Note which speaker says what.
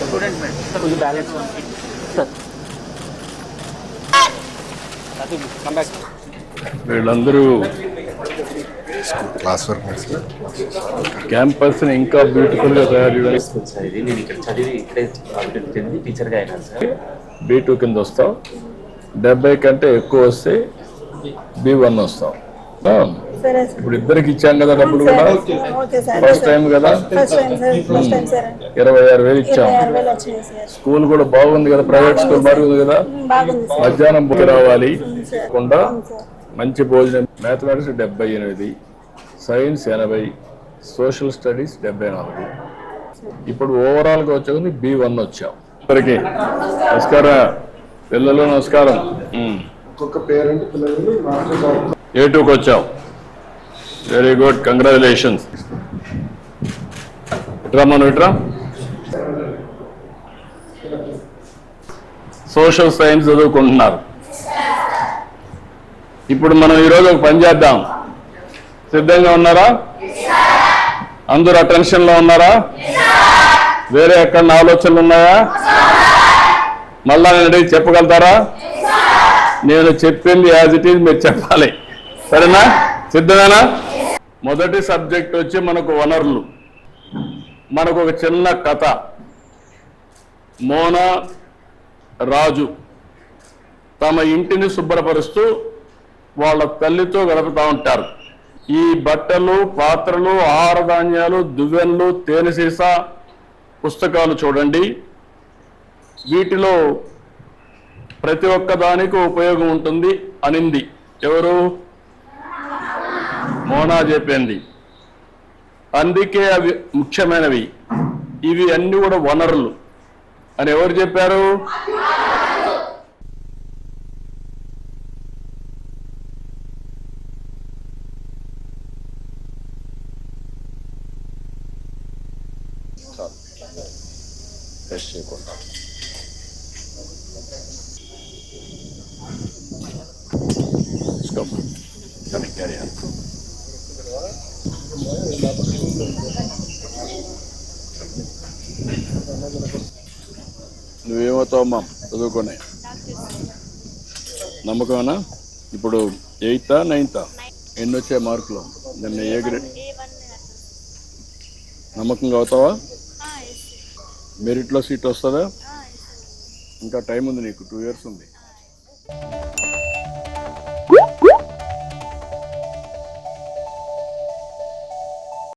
Speaker 1: Student madam
Speaker 2: balance sir
Speaker 3: వీళ్ళందరూ
Speaker 4: class work
Speaker 3: campus ఇంకా బ్యూటిఫుల్గా తయారు చేసి
Speaker 2: సార్ ఇది నేను ఇక్కడ చదివి ఇక్కడే అభివృద్ధి చెంది టీచర్గా అయినాను సార్
Speaker 3: బీ టూ కింద వస్తాం డెబ్బై కంటే ఎక్కువ వస్తే బి వన్ వస్తాం ఇప్పుడు ఇద్దరికి ఇచ్చాం కదా డబ్బులు కూడా ఫస్ట్ టైం కదా?
Speaker 5: First time sir. First time sir.
Speaker 3: ఇరవై ఆరు వేలు ఇచ్చాం. స్కూల్ కూడా బాగుంది కదా? ప్రైవేట్ స్కూల్ బాగుంది కదా?
Speaker 5: బాగుంది సార్.
Speaker 3: మధ్యాహ్నం బుక్ రావాలి.
Speaker 5: సార్.
Speaker 3: కాకుండా మంచి భోజనం. మ్యాథమెటిక్స్ డెబ్బై ఎనిమిది. సైన్స్ ఎనభై. సోషల్ స్టడీస్ డెబ్బై నాలుగు. ఇప్పుడు ఓవరాల్గా వచ్చేది బి వన్ వచ్చాం. అందరికి నమస్కారం. పిల్లలు నమస్కారం. ఉమ్.
Speaker 4: ఒక్కొక్క పేరెంట్ పిల్లలు మాస్టర్
Speaker 3: ఏ టూకి వచ్చాం. వెరీ గుడ్ కంగ్రాచులేషన్స్ ఇట్రా మనం ఇట్రా సోషల్ సైన్స్ చదువుకుంటున్నారు. ఇప్పుడు మనం ఈరోజు ఒక పని చేద్దాం. సిద్ధంగా ఉన్నారా? అందరూ అటెన్షన్లో ఉన్నారా? వేరే ఎక్కడ ఆలోచనలు ఉన్నాయా? మళ్ళా నేను అడిగి చెప్పగలుగుతారా? నేను చెప్పింది యాజ్ ఇట్ ఈజ్ మీరు చెప్పాలి. సరేనా? సిద్ధమేనా? మొదటి సబ్జెక్ట్ వచ్చి మనకు వనరులు. మనకు ఒక చిన్న కథ. మోన రాజు తమ ఇంటిని శుభ్రపరుస్తూ వాళ్ళ తల్లితో గడుపుతూ ఉంటారు. ఈ బట్టలు పాత్రలు ఆహార ధాన్యాలు దువ్వెన్లు తేనె సీసా పుస్తకాలు చూడండి. వీటిలో ప్రతి ఒక్క దానికి ఉపయోగం ఉంటుంది అనింది. ఎవరు? మోనా చెప్పింది. అందుకే అవి ముఖ్యమైనవి. ఇవి అన్ని కూడా వనరులు. అని ఎవరు చెప్పారు? టెస్ట్ చేయకుండా. నువ్వేమవుతావమ్మా చదువుకొని. నమ్మకమేనా? ఇప్పుడు ఎయితా నైన్తా? ఎన్ని వచ్చాయి మార్కులు? నిన్న ఏ గ్రేడ్ నమ్మకంగా అవుతావా మెరిట్లో సీట్ వస్తుందా? ఇంకా టైం ఉంది నీకు టూ ఇయర్స్ ఉంది.